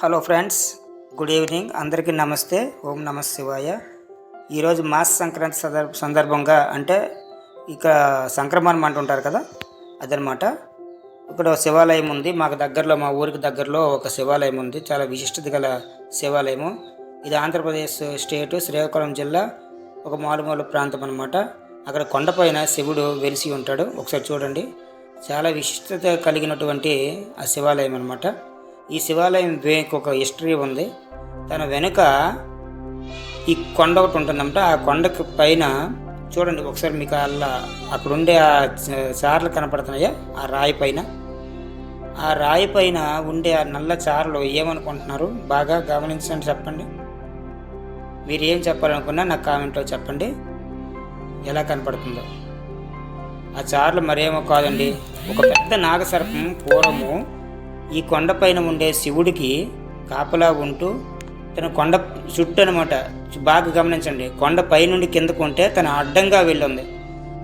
Hello friends good evening. అందరికీ నమస్తే. ఓం నమ శివాయ. ఈరోజు మాస సంక్రాంతి సందర్భ సందర్భంగా అంటే ఇక సంక్రమణం అంటుంటారు కదా అదనమాట. ఇక్కడ శివాలయం ఉంది. మాకు దగ్గరలో మా ఊరికి దగ్గరలో ఒక శివాలయం ఉంది. చాలా విశిష్టత గల శివాలయము. ఇది ఆంధ్రప్రదేశ్ స్టేటు శ్రీకాకుళం జిల్లా ఒక మారుమూల ప్రాంతం అనమాట అక్కడ కొండపైన శివుడు వెలిసి ఉంటాడు. ఒకసారి చూడండి. చాలా విశిష్టత కలిగినటువంటి ఆ శివాలయం అనమాట ఈ శివాలయం ఒక హిస్టరీ ఉంది. తన వెనుక ఈ కొండ ఒకటి ఉంటుందన్నమాట. ఆ కొండకి పైన చూడండి ఒకసారి మీకు అలా అక్కడ ఉండే ఆ చారలు కనపడుతున్నాయా? ఆ రాయి పైన. ఆ రాయి పైన ఉండే ఆ నల్ల చారలు ఏమనుకుంటున్నారు? బాగా గమనించండి చెప్పండి. మీరు ఏం చెప్పాలనుకున్నా నాకు కామెంట్లో చెప్పండి. ఎలా కనపడుతుందో. ఆ చార్లు మరేమో కాదండి. ఒక పెద్ద నాగసర్పం పూర్వము ఈ కొండపైన ఉండే శివుడికి కాపలా ఉంటూ తన కొండ చుట్టూ అనమాట బాగా గమనించండి. కొండ పైనుండి కిందకు ఉంటే తన అడ్డంగా వెళ్ళింది.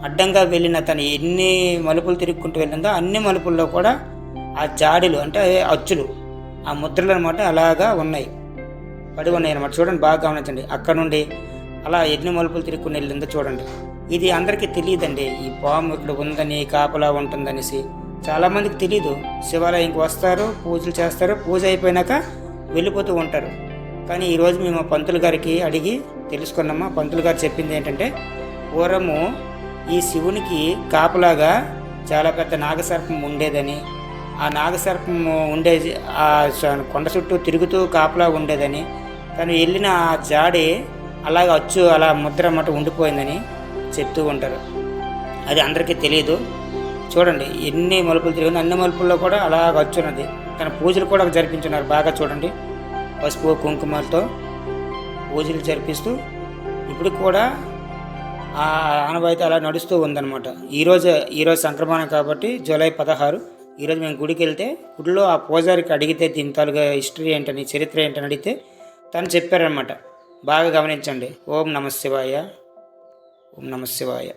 అడ్డంగా వెళ్ళిన తను ఎన్ని మలుపులు తిరుక్కుంటూ వెళ్ళిందో అన్ని మలుపుల్లో కూడా ఆ జాడీలు అంటే అచ్చులు ఆ ముద్రలు అనమాట అలాగా ఉన్నాయి. పడి ఉన్నాయి అనమాట చూడండి బాగా గమనించండి. అక్కడ నుండి అలా ఎన్ని మలుపులు తిరుక్కుని వెళ్ళిందో చూడండి. ఇది అందరికీ తెలియదండి. ఈ పాము ఇక్కడ ఉందని కాపలా ఉంటుందనేసి. చాలామందికి తెలియదు శివాలయంకి వస్తారు పూజలు చేస్తారు. పూజ అయిపోయినాక వెళ్ళిపోతూ ఉంటారు. కానీ ఈరోజు మేము పంతులు గారికి అడిగి తెలుసుకున్నామా? పంతులు గారు చెప్పింది ఏంటంటే పూర్వము ఈ శివునికి కాపలాగా చాలా పెద్ద నాగసర్పం ఉండేదని ఆ నాగసర్పం ఉండేది ఆ కొండ చుట్టూ తిరుగుతూ కాపలా ఉండేదని తను వెళ్ళిన ఆ జాడి అలాగ అచ్చు అలా ముద్ర అన్నమాట ఉండిపోయిందని చెప్తూ ఉంటారు. అది అందరికీ తెలియదు చూడండి ఎన్ని మలుపులు తిరిగిన అన్ని మలుపుల్లో కూడా అలా వచ్చున్నది. తన పూజలు కూడా జరిపించున్నారు బాగా చూడండి. పసుపు కుంకుమలతో పూజలు జరిపిస్తూ ఇప్పుడు కూడా ఆ ఆనవాయితీ అలా నడుస్తూ ఉందన్నమాట. ఈరోజు ఈరోజు సంక్రమణం కాబట్టి జూలై పదహారు ఈరోజు మేము గుడికి వెళ్తే గుడిలో ఆ పూజారికి అడిగితే దీని తాలుగా హిస్టరీ ఏంటని చరిత్ర ఏంటని అడిగితే తను చెప్పారనమాట బాగా గమనించండి. ఓం నమ శివాయ. ఓం నమ శివాయ.